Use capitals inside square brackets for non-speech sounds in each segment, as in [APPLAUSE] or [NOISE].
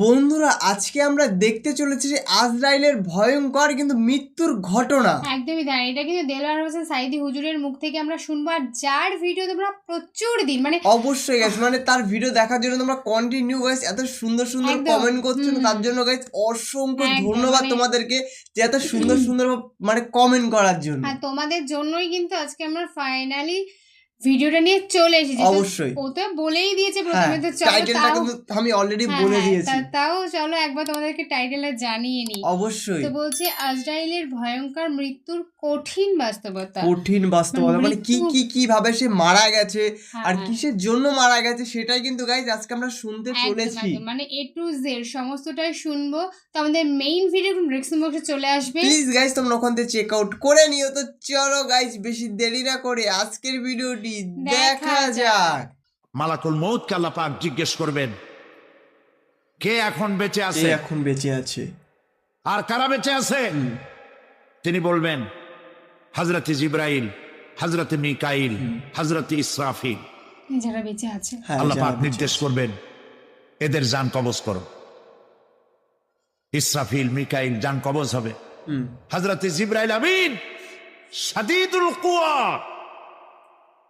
বন্ধুরা আজকে আমরা দেখতে চলেছি যে আজরাইলের ভয়ঙ্কর কিন্তু মৃত্যুর ঘটনা। একদমই তাই। এটা কিন্তু দেলোয়ার হোসেন সাইদি হুজুরের মুখ থেকে আমরা শুনব আর যার ভিডিও তোমরা প্রচুর দিন মানে অবশ্যই গাইস মানে তার ভিডিও দেখার জন্য তোমরা কন্টিনিউ গাইস এত সুন্দর সুন্দর কমেন্ট করছ তার জন্য গাইস অসংখ্য ধন্যবাদ মানে- তোমাদেরকে যে এত সুন্দর সুন্দর মানে কমেন্ট করার জন্য। আর তোমাদের জন্যই কিন্তু আজকে আমরা ফাইনালি ভিডিওটা নিয়ে চলে এসেছি। অবশ্যই। ও তো বলেই দিয়েছে হ্যাঁ প্রথমে তো চলো টাইটেলটা কিন্তু আমি অলরেডি হ্যাঁ, বলে হ্যাঁ, দিয়েছি। তাও চলো একবার তোমাদেরকে টাইটেলটা জানিয়ে নিই। অবশ্যই। তো বলছে আজরাইলের ভয়ঙ্কর মৃত্যুর কঠিন বাস্তবতা। কঠিন বাস্তবতা মানে কি মৃত্যু- কি কীভাবে সে মারা গেছে আর। কিসের জন্য মারা গেছে সেটাই কিন্তু গাইজ আজকে আমরা শুনতে চলেছি। মানে এ টু জেড সমস্তটাই শুনব। তো আমাদের মেইন ভিডিও ডিসক্রিপশন বক্সে চলে আসবে। প্লিজ গাইজ তোমরা ওখান থেকে চেক আউট করে নিও। তো চলো গাইজ বেশি দেরি না করে আজকের ভিডিওটি দেখা দেখা যাক। মালাকুল মৌতকে আল্লাহ পাক জিজ্ঞেস করবেন কে এখন বেঁচে আছে? এখন বেঁচে আছে? আর কারা বেঁচে আছে তিনি বলবেন হজরত জিব্রাইল হজরত মিকাইল হজরত ইসরাফিল। যারা বেঁচে আছে। হ্যাঁ আল্লাহ পাক নির্দেশ করবেন এদের যান কবজ করো। ইসরাফিল মিকাইল যান কবজ হবে। হজরত জিব্রাইল আমিন সাদিদুল কুয়া।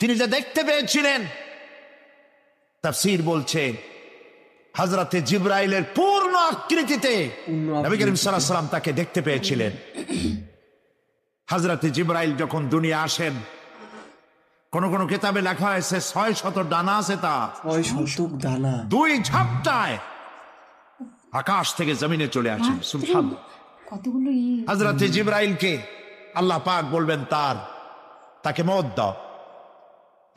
তিনি যে দেখতে পেয়েছিলেন তাফসীর বলছে হযরতে জিব্রাইলের পূর্ণ আকৃতিতে নবী করিম আকৃতিতে। সাল্লাল্লাহু আলাইহি সাল্লাম তাকে দেখতে পেয়েছিলেন। হজরত জিব্রাইল যখন দুনিয়া আসেন কোন কোন কিতাবে লেখা হয়েছে ছয় শত ডানা আছে তা ওই শতক দানা দুই ঝাপটায় আকাশ থেকে জমিনে চলে আসেন সুবহানাল্লাহ। কতগুলো ই জিব্রাইলকে আল্লাহ পাক বলবেন তার তাকে মত দাও।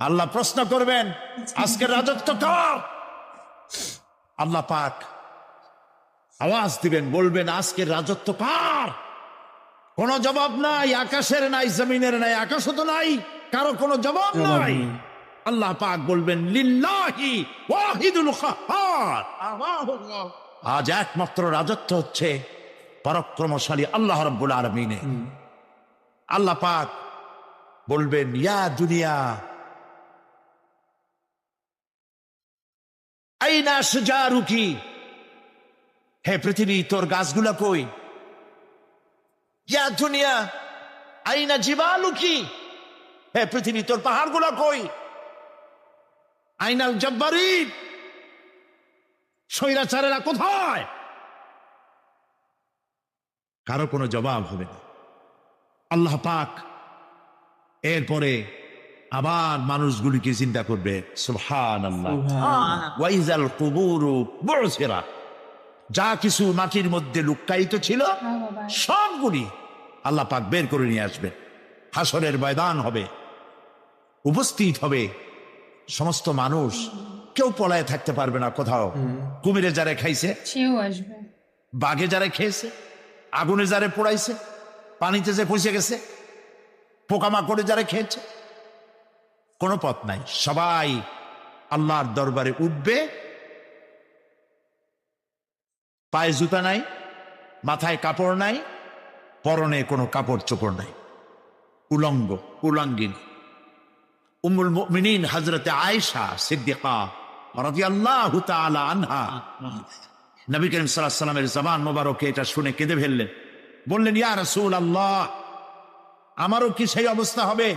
আল্লাহ প্রশ্ন করবেন আজকের রাজত্ব কার? আল্লাহ পাক আওয়াজ দিবেন বলবেন আজকের রাজত্ব কার? কোনো জবাব নাই আকাশের নাই জমিনের নাই আকাশও তো নাই কারও কোনো জবাব জবাব নাই। আল্লাহ পাক বলবেন লিল্লাহি ওয়াহিদুল কাহ্হার আজ একমাত্র রাজত্ব হচ্ছে পরাক্রমশালী আল্লাহ রাব্বুল আলামিনে আল্লাহ পাক বলবেন ইয়া দুনিয়া আইনা সুজারুকি হে পৃথিবী, তোর গাছগুলা কই? ইয়া দুনিয়া, আইনা জিবালুকি হে পৃথিবী, তোর পাহাড়গুলা কই? আইনাল জব্বারি, স্বৈরাচারেরা কোথায়? কারও কোনো জবাব হবে না। আল্লাহ পাক এরপরে আবার মানুষগুলিকে চিন্তা করবে ওয়াইজাল কুবুরু বুরসিরা যা কিছু মাটির মধ্যে লুক্কায়িত ছিল সবগুলি আল্লাহ পাক বের করে নিয়ে আসবেন হাসরের ময়দান হবে উপস্থিত হবে সমস্ত মানুষ। কেউ পলায় থাকতে পারবে না কোথাও। কুমিরে যারা খাইছে সেও আসবে। বাঘে যারা খেয়েছে আগুনে যারা পোড়াইছে পানিতে যে পচে গেছে পোকামাকড়ে যারা খেয়েছে কোনো পথ নাই। সবাই আল্লাহর দরবারে উঠবে। পায়ে জুতা নাই, মাথায় কাপড় নাই, পরনে কোনো কাপড় চোপড় নাই। উলঙ্গ, উলঙ্গিনী। উমুল মুমিনিন হজরতে আয়েশা সিদ্দিকা রাদিয়াল্লাহু তাআলা আনহা। নবী করিম আলাইহি সাল্লামের জবান মোবারকে এটা শুনে কেঁদে ফেললেন। বললেন, ইয়া রাসূল আল্লাহ আমারও কি সেই অবস্থা হবে?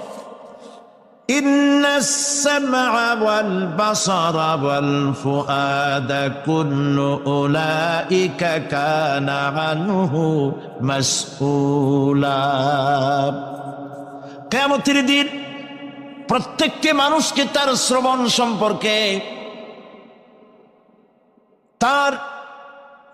إن السمع والبصر والفؤاد كل أولئك كان عنه مسؤولا কেমতির দিন প্রত্যেকটি মানুষকে তার শ্রবণ সম্পর্কে তার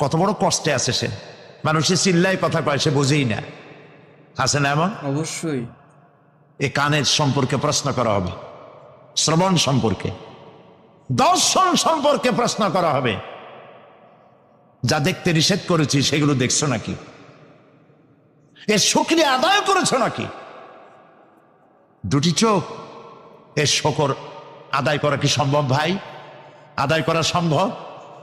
কত বড় কষ্টে আছে সে। মানুষের চিল্লাই কথা কয় সে বুঝেই না। আছে না এমন? অবশ্যই। এ কানের সম্পর্কে প্রশ্ন করা হবে। শ্রবণ সম্পর্কে। দর্শন সম্পর্কে প্রশ্ন করা হবে। যা দেখতে নিষেধ করেছি সেগুলো দেখছ নাকি? এর শুক্রিয়া আদায় করেছ নাকি? দুটি চোখ। এর শকর আদায় করা কি সম্ভব ভাই? আদায় করা সম্ভব?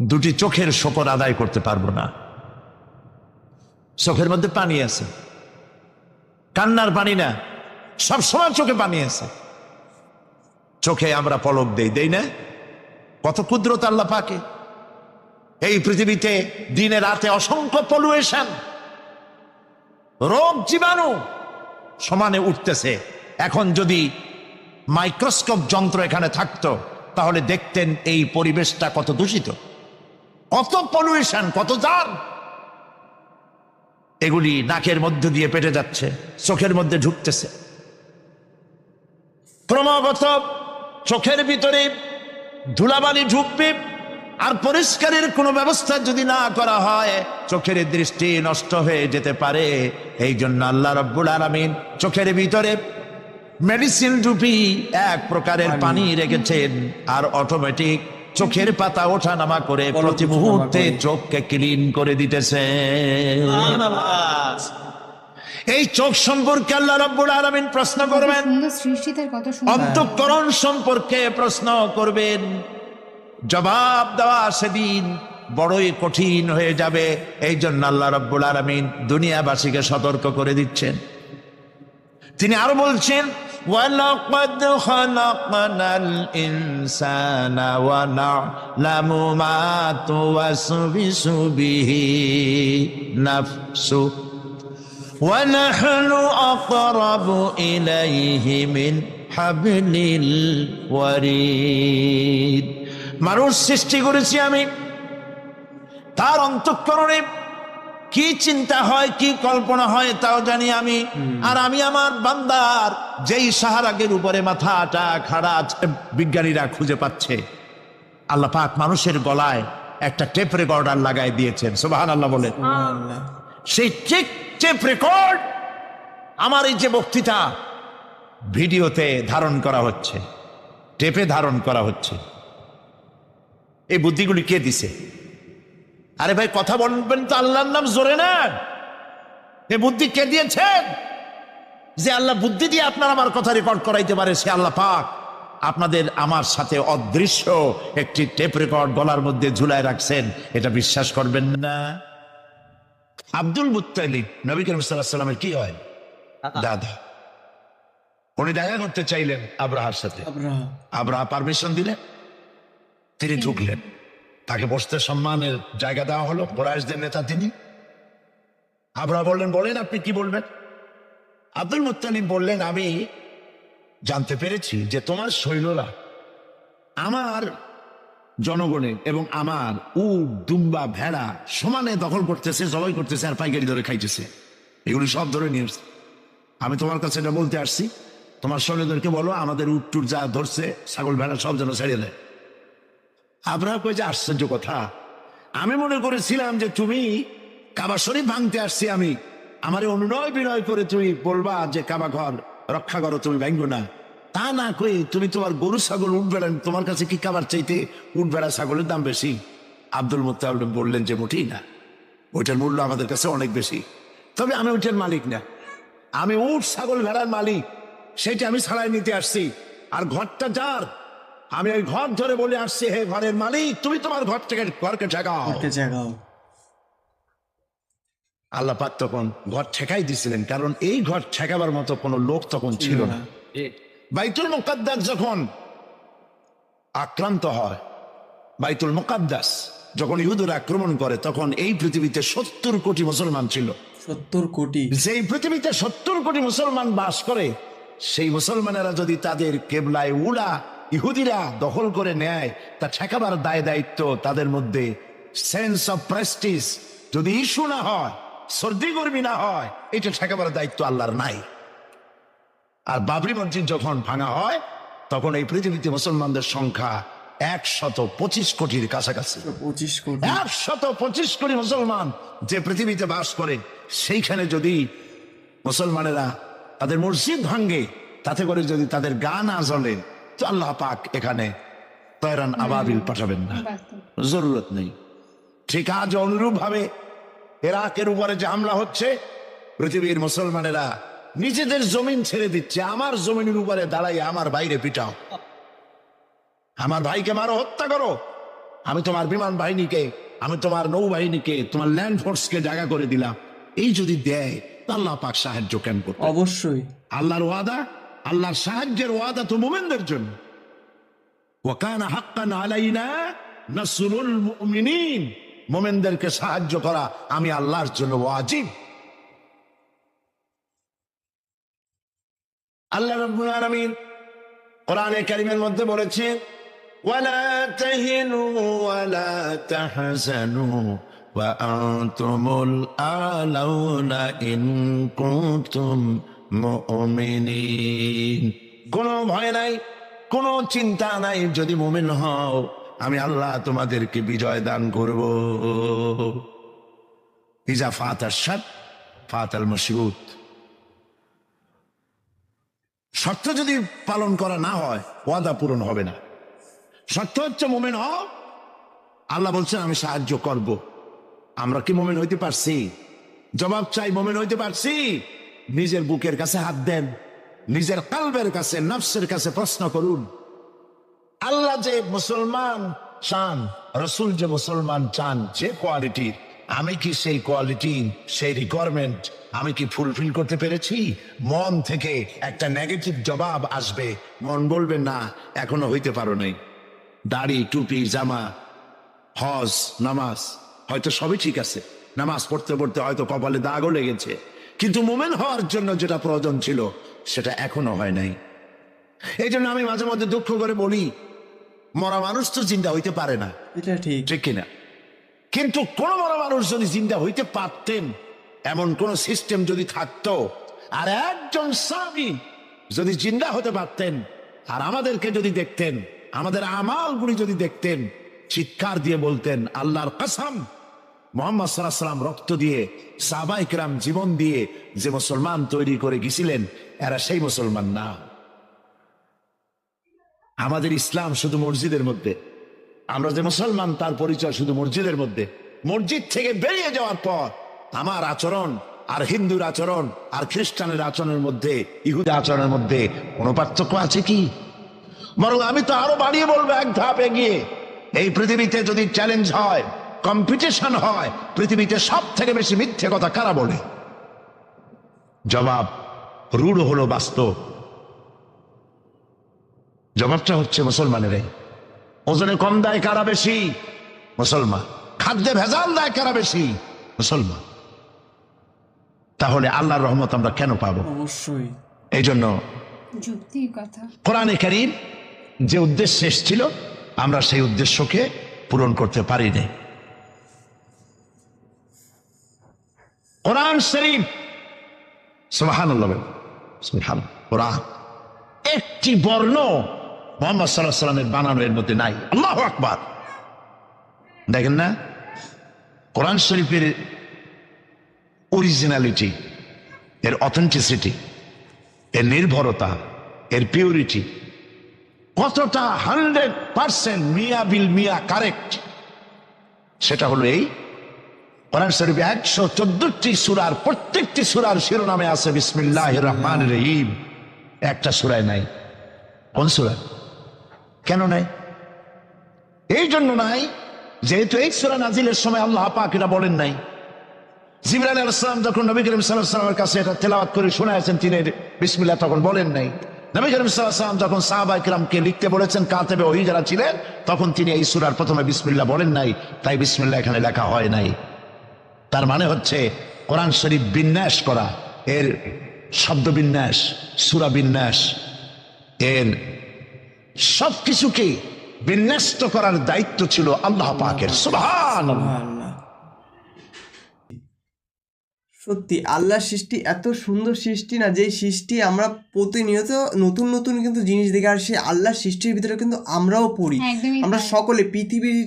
দুটি চোখের শকর আদায় করতে পারব না। চোখের মধ্যে পানি আছে। কান্নার পানি না। সব সময় চোখে পানি আছে। চোখে আমরা পলক দেই দেই না? কত ক্ষুদ্রত আল্লাহ পাকে। এই পৃথিবীতে দিনে রাতে অসংখ্য পলুয়েশন রোগ জীবাণু সমানে উঠতেছে। এখন যদি মাইক্রোস্কোপ যন্ত্র এখানে থাকতো, তাহলে দেখতেন এই পরিবেশটা কত দূষিত। কত পলুয়েশন কত জার এগুলি নাকের মধ্যে দিয়ে পেটে যাচ্ছে চোখের মধ্যে ঢুকতেছে। ক্রমাগত চোখের ভিতরে ধুলাবালি ঢুকবে আর পরিষ্কারের কোনো ব্যবস্থা যদি না করা হয় চোখের দৃষ্টি নষ্ট হয়ে যেতে পারে। এই জন্য আল্লাহ রব্বুল আলমিন চোখের ভিতরে মেডিসিন রূপী এক প্রকারের পানি রেখেছেন আর অটোমেটিক চোখের পাতা ওঠা নামা করে প্রতি মুহূর্তে চোখকে ক্লিন করে দিতেছে। এই চোখ সম্পর্কে আল্লাহ রব্বুল আলমিন প্রশ্ন করবেন। অন্তঃকরণ সম্পর্কে প্রশ্ন করবেন। জবাব দেওয়া সেদিন বড়ই কঠিন হয়ে যাবে। এই জন্য আল্লাহ রব্বুল আলমিন দুনিয়াবাসীকে সতর্ক করে দিচ্ছেন। তিনি আরও বলছেন وَلَقَدْ خَلَقْنَا الْإِنسَانَ وَنَعْلَمُ مَا تُوَسْوِسُ بِهِ نَفْسُهُ ونحن أقرب إليه من حبل الوريد মানুষ সৃষ্টি করেছি আমি তার অন্তঃকরণে কি চিন্তা হয় কি কল্পনা হয় তাও জানি আমি। আর আমি আমার বান্দার যেই সাহারাগের উপরে মাথাটা খাড়া আছে, বিজ্ঞানীরা খুঁজে পাচ্ছে। আল্লাহ পাক মানুষের গলায় একটা টেপ রেকর্ডার লাগাই দিয়েছেন সুবাহান আল্লাহ আল্লাহ সেই ঠিক টেপ রেকর্ড আমার এই যে বক্তৃতা ভিডিওতে ধারণ করা হচ্ছে টেপে ধারণ করা হচ্ছে। এই বুদ্ধিগুলি কে দিছে? আরে ভাই কথা বলবেন তো আল্লাহর নাম জোরে না। এ বুদ্ধি কে দিয়েছেন? যে আল্লাহ বুদ্ধি দিয়ে আপনার আমার কথা রেকর্ড করাইতে পারে সে আল্লাহ পাক আপনাদের আমার সাথে অদৃশ্য একটি টেপ রেকর্ড গলার মধ্যে ঝুলায় রাখছেন এটা বিশ্বাস করবেন না। আব্দুল মুত্তালিব নবী করিম সাল্লাহ সাল্লামের কি হয়? দাদা। উনি দেখা করতে চাইলেন আব্রাহার সাথে। আব্রাহা। আব্রাহা পারমিশন দিলেন তিনি ঢুকলেন। তাকে বসতে সম্মানের জায়গা দেওয়া হলো কোরআশদের নেতা তিনি। আবরা বললেন, বলেন আপনি কি বলবেন? আব্দুল মুত্তালিব বললেন, আমি জানতে পেরেছি যে তোমার শৈলরা আমার জনগণের এবং আমার উট, দুম্বা, ভেড়া সমানে দখল করতেছে, জবাই করতেছে আর পাইকারি ধরে খাইতেছে। এগুলি সব ধরে নিয়ে। আমি তোমার কাছে এটা বলতে আসছি। তোমার সৈন্যদেরকে বলো, আমাদের উট টুট যা ধরছে, ছাগল, ভেড়া সব যেন ছেড়ে দেয়। আপনারা কই যে আশ্চর্য কথা। আমি মনে করেছিলাম যে তুমি কাবা শরীফ ভাঙতে আসছি আমি। আমার অনুনয় বিনয় করে তুমি বলবা যে কাবা ঘর রক্ষা করো, তুমি ভাঙব না। তা না কই তুমি তোমার গরু, ছাগল উঠ বেড়ান তোমার কাছে কি কাবার চাইতে উঠ বেড়া, ছাগলের দাম বেশি? আব্দুল মোত্তাব বললেন যে মোটেই না। ওইটার মূল্য আমাদের কাছে অনেক বেশি। তবে আমি ওইটার মালিক না। আমি উঠ ছাগল, ভেড়ার মালিক। সেটা আমি ছাড়াই নিতে আসছি। আর ঘরটা যার আমি ওই ঘর ধরে বলে আসছি হে ঘরের মালিক তুমি তোমার ঘর থেকে ঘরকে একটা জায়গাও আল্লাহ পাক তখন ঘর ঠেকাই দিছিলেন কারণ এই ঘর ঠেকাবার মতো কোনো লোক তখন ছিল না। বাইতুল মুকাদ্দাস যখন আক্রান্ত হয় বাইতুল মুকাদ্দাস যখন ইহুদুর আক্রমণ করে তখন এই পৃথিবীতে সত্তর কোটি মুসলমান ছিল। সত্তর কোটি। যেই পৃথিবীতে সত্তর কোটি মুসলমান বাস করে সেই মুসলমানেরা যদি তাদের কেবলায় উড়া ইহুদিরা দখল করে নেয় তা ঠেকাবার দায় দায়িত্ব তাদের মধ্যে। সেন্স অফ প্রেস্টিস যদি ইস্যু না হয় সর্দি গর্মী না হয় এটা ঠেকাবার দায়িত্ব আল্লাহর নাই। আর বাবরি মসজিদ যখন ভাঙা হয় তখন এই পৃথিবীতে মুসলমানদের সংখ্যা একশত পঁচিশ কোটির কাছাকাছি। একশত পঁচিশ কোটি। মুসলমান যে পৃথিবীতে বাস করে সেইখানে যদি মুসলমানেরা তাদের মসজিদ ভাঙ্গে তাতে করে যদি তাদের গান না জ্বলে তো আল্লাহ পাক এখানে তয়রান আবাবিল পাঠাবেন না। জরুরত নেই। ঠিক আজ অনুরূপ ভাবে এরাকের উপরে যে হামলা হচ্ছে পৃথিবীর মুসলমানেরা নিজেদের জমিন ছেড়ে দিচ্ছে আমার জমিনের উপরে দাঁড়াই আমার বাইরে পিটাও। আমার ভাইকে মারো হত্যা করো। আমি তোমার বিমান বাহিনীকে আমি তোমার নৌবাহিনীকে তোমার ল্যান্ড ফোর্সকে জায়গা করে দিলাম। এই যদি দেয় আল্লাহ পাক সাহায্য কেন করবে? অবশ্যই। আল্লাহর ওয়াদা আল্লাহর সাহায্যের ওয়াদা তো মোমেনদের জন্য। ওয়াকানা হাক্কান আলাইনা নাসরুল মুমিনিন। মোমেনদেরকে সাহায্য করা আমি আল্লাহর জন্য ওয়াজিব। আল্লাহ রাব্বুল আলামিন কোরআনে কারীমের মধ্যে বলেছেন, ওয়ালা তাহিনু ওয়ালা তাহজানু আলাউনা ইন কুনতুম মুমিনিন কোনো ভয় নাই, কোনো চিন্তা নাই, যদি মুমিন হও, আমি আল্লাহ তোমাদেরকে বিজয় দান করব। ইজা ফাতার সাত ফাতাল মশরুত। শর্ত যদি পালন করা না হয়, ওয়াদা পূরণ হবে না। শর্ত হচ্ছে মোমেন হও, আল্লাহ বলছেন, আমি সাহায্য করব। আমরা কি মোমেন হইতে পারছি? জবাব চাই, মোমেন হইতে পারছি? নিজের বুকের কাছে হাত দেন, নিজের কালবের কাছে, নফসের কাছে প্রশ্ন করুন। আল্লাহ যে মুসলমান চান, রসুল যে মুসলমান চান, যে কোয়ালিটির আমি কি সেই কোয়ালিটি সেই রিকোয়ারমেন্ট আমি কি ফুলফিল করতে পেরেছি? মন থেকে একটা নেগেটিভ জবাব আসবে। মন বলবে, না, এখনও হইতে পারো নাই। দাড়ি, টুপি, জামা, হজ, নামাজ, হয়তো সবই ঠিক আছে। নামাজ পড়তে পড়তে হয়তো কপালে দাগও লেগেছে। কিন্তু মোমেন হওয়ার জন্য যেটা প্রয়োজন ছিল সেটা এখনও হয় নাই। এই জন্য আমি মাঝে মধ্যে দুঃখ করে বলি মরা মানুষ তো চিন্তা হইতে পারে না। এটা ঠিক। ঠিক কিনা? কিন্তু কোন বড় মানুষ যদি জিন্দা হইতে পারতেন এমন কোন সিস্টেম যদি থাকতো আর একজন স্বামী যদি জিন্দা হতে পারতেন আর আমাদেরকে যদি দেখতেন আমাদের আমালগুলি যদি দেখতেন চিৎকার দিয়ে বলতেন আল্লাহর কসম মোহাম্মদ সাল্লাম রক্ত দিয়ে সাবাইকরাম জীবন দিয়ে যে মুসলমান তৈরি করে গেছিলেন এরা সেই মুসলমান না। আমাদের ইসলাম শুধু মসজিদের মধ্যে। আমরা যে মুসলমান, তার পরিচয় শুধু মসজিদের মধ্যে। মসজিদ থেকে বেরিয়ে যাওয়ার পর, আমার আচরণ আর হিন্দুর আচরণ আর খ্রিস্টানের আচরণের মধ্যে, ইহুদি আচরণের মধ্যে কোনো পার্থক্য আছে কি? বরং আমি তো আরও বাড়িয়ে বলব, এক ধাপ এগিয়ে। এই পৃথিবীতে যদি চ্যালেঞ্জ হয় কম্পিটিশন হয় পৃথিবীতে সব থেকে বেশি মিথ্যে কথা কারা বলে? জবাব রূঢ় হলো বাস্তব। জবাবটা হচ্ছে মুসলমানের ওজনে কম দেয় কারা বেশি? মুসলমান। খাদ্যে ভেজাল দেয় কারা বেশি? মুসলমান। তাহলে আল্লাহর রহমত আমরা কেন পাবো? অবশ্যই। এই জন্য কোরআনে কারিম যে উদ্দেশ্য এসেছিল আমরা সেই উদ্দেশ্যকে পূরণ করতে পারি পারিনি। কোরআন শরীফ। সোহান। সুবহান কোরআন। একটি বর্ণ মোহাম্মদ সাল্লাহ সাল্লামের বানানো এর মধ্যে নাই। আল্লাহ আকবার। দেখেন না? কোরআন শরীফের অরিজিনালিটি এর অথেন্টিসিটি এর নির্ভরতা, এর পিউরিটি কতটা হান্ড্রেড পার্সেন্ট মিয়া বিল মিয়া কারেক্ট সেটা হলো এই কোরআন শরীফে একশো চোদ্দটি সুরার প্রত্যেকটি সুরার শিরোনামে আছে বিসমিল্লাহ রহমান রহিম। একটা সুরায় নাই। কোন সুরা? কেন নাই? এই জন্য নাই, যেহেতু এই সুরা নাজিলের সময় আল্লাহ পাক এটা বলেন নাই। জিবরাইল আলাইসালাম যখন নবী করিম সাল্লামের কাছে এটা তেলাওয়াত করে শোনাইছেন তিনি বিসমিল্লাহ তখন বলেন নাই। নবী করিম সাল্লাম যখন সাহাবা কিরামকে লিখতে বলেছেন, কাতেবে ওই যারা ছিলেন, তখন তিনি এই সুরার প্রথমে বিসমিল্লাহ বলেন নাই, তাই বিসমিল্লাহ এখানে লেখা হয় নাই। তার মানে হচ্ছে কোরআন শরীফ বিন্যাস করা এর শব্দ বিন্যাস সুরা বিন্যাস এর সবকিছুকে বিন্যস্ত করার দায়িত্ব ছিল আল্লাহ পাকের। আল্লাহ সত্যি আল্লাহর সৃষ্টি এত সুন্দর সৃষ্টি না যেই সৃষ্টি আমরা প্রতিনিয়ত নতুন নতুন কিন্তু জিনিস দেখি আর সেই আল্লাহর সৃষ্টির ভিতরে কিন্তু আমরাও পড়ি। হ্যাঁ, আমরা সকলে পৃথিবীর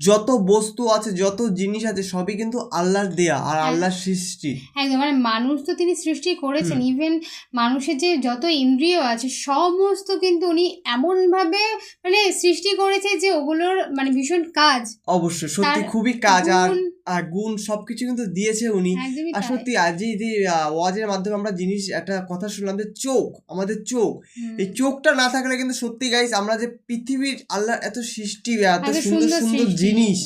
যত বস্তু আছে যত জিনিস আছে সবই কিন্তু আল্লাহর দেয়া আর হ্যাঁ। আল্লাহর সৃষ্টি। একদম মানে মানুষ তো তিনি সৃষ্টি করেছেন। ইভেন মানুষের যে যত ইন্দ্রিয় আছে সমস্ত কিন্তু উনি এমনভাবে মানে সৃষ্টি করেছে যে ওগুলোর মানে ভীষণ কাজ। অবশ্যই সত্যি খুবই কাজ আর আর গুণ সবকিছু কিন্তু দিয়েছে উনি। আর সত্যি আজ যে ওয়াজের মাধ্যমে আমরা জিনিস একটা কথা শুনলাম যে চোখ আমাদের চোখ। এই চোখটা না থাকলে কিন্তু সত্যি গাইস আমরা যে পৃথিবীর আল্লাহর এত সৃষ্টি এত এত সুন্দর সুন্দর জিনিস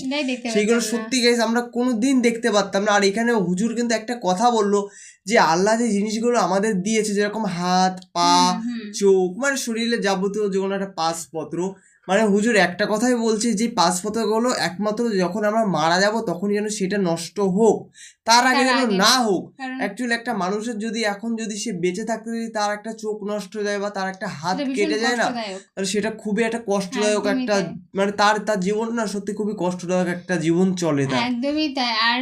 সেইগুলো সেগুলো সত্যি গাইস আমরা কোনো দিন দেখতে পারতাম না আর এখানে হুজুর কিন্তু একটা কথা বলল যে আল্লাহ যে জিনিসগুলো আমাদের দিয়েছে যেরকম হাত পা। চোখ মানে শরীরে যাবতীয় যেগুলো কোনো একটা পাসপত্র মানে হুজুর একটা কথাই বলছে যে পাসপত্রগুলো একমাত্র যখন আমরা মারা যাব তখন যেন সেটা নষ্ট হোক। তার আগে যেন না হোক। অ্যাকচুয়ালি একটা মানুষের যদি এখন যদি সে বেঁচে থাকতে যদি তার একটা চোখ নষ্ট হয়ে যায় বা তার একটা হাত কেটে যায় না তাহলে সেটা খুবই একটা কষ্টদায়ক একটা মানে তার তার জীবন না সত্যি খুবই কষ্টদায়ক একটা জীবন চলে তার। একদমই তাই। আর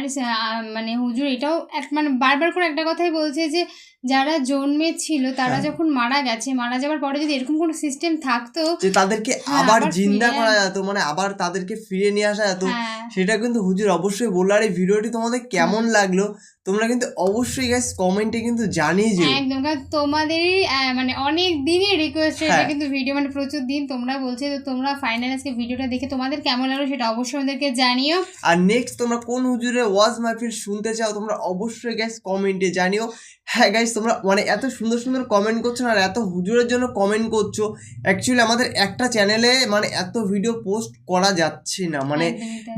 মানে হুজুর এটাও এক- মানে বারবার করে একটা কথাই বলছে যে যারা জন্মে ছিল তারা হ্যাঁ। যখন মারা গেছে মারা যাওয়ার পরে যদি এরকম কোনো সিস্টেম থাকতো যে তাদেরকে হ্যাঁ, আবার জিন্দা করা যেত মানে আবার তাদেরকে ফিরে নিয়ে আসা যেত হ্যাঁ। সেটা কিন্তু হুজুর অবশ্যই বলল। আর এই ভিডিওটি তোমাদের কেমন লাগল? তোমরা কিন্তু অবশ্যই গাইস কমেন্টে কিন্তু জানিয়ে যেও। একদম কারণ তোমাদেরই আহ, মানে অনেক দিনের রিকোয়েস্ট এটা। কিন্তু ভিডিও মানে প্রচুর দিন তোমরা বলছে তো তোমরা ফাইনাল আজকে ভিডিওটা দেখে তোমাদের কেমন লাগল সেটা অবশ্যই আমাদেরকে জানিও। আর নেক্সট তোমরা কোন হুজুরের ওয়াজ মাহফিল শুনতে চাও তোমরা অবশ্যই গাইস কমেন্টে জানিও। হ্যাঁ গাইস তোমরা মানে এত সুন্দর সুন্দর কমেন্ট করছ না আর এত হুজুরের জন্য কমেন্ট করছ। অ্যাকচুয়ালি আমাদের একটা চ্যানেলে মানে এত ভিডিও পোস্ট করা যাচ্ছে না মানে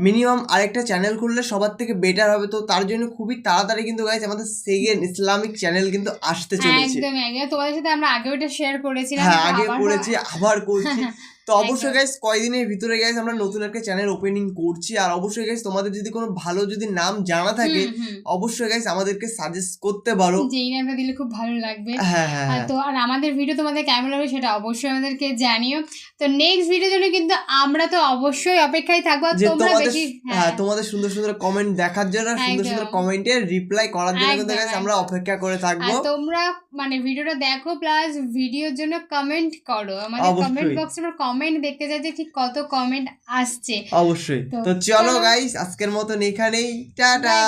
মিনিমাম আরেকটা চ্যানেল খুললে সবার থেকে বেটার হবে তো তার জন্য খুবই তাড়াতাড়ি কিন্তু গাইস আমাদের সেকেন্ড ইসলামিক চ্যানেল কিন্তু আসতে চলেছে। একদম একদম তোমাদের সাথে আমরা আগেও এটা শেয়ার করেছিলাম হ্যাঁ আগে করেছি আবার [LAUGHS] করছি। তো অবশ্যই গাইস কয়দিনের ভিতরে গাইস আমরা নতুন একটা চ্যানেল ওপেনিং করছি। আর অবশ্যই গাইস তোমাদের যদি কোনো ভালো যদি নাম জানা থাকে। অবশ্যই গাইস আমাদেরকে সাজেস্ট করতে পারো। যে এই নামটা দিলে খুব ভালো লাগবে। হ্যাঁ হ্যাঁ হ্যাঁ। তো আর আমাদের ভিডিও তোমাদের কেমন লাগবে সেটা অবশ্যই আমাদেরকে জানিও। তো নেক্সট ভিডিও জন্য কিন্তু আমরা তো অবশ্যই অপেক্ষায় থাকব। আর তোমরা বেশি হ্যাঁ। হ্যাঁ তোমাদের সুন্দর সুন্দর কমেন্ট দেখার জন্য সুন্দর সুন্দর একদম। কমেন্টে রিপ্লাই করার জন্য কিন্তু গাইস আমরা অপেক্ষা করে আর থাকব তোমরা মানে ভিডিওটা দেখো প্লাস ভিডিওর জন্য কমেন্ট করো। আমাদের কমেন্ট বক্সে আমরা কমেন্ট দেখতে চাই যে ঠিক কত কমেন্ট আসছে অবশ্যই তো চলো। গাইস আজকের মতন এখানেই টাটা.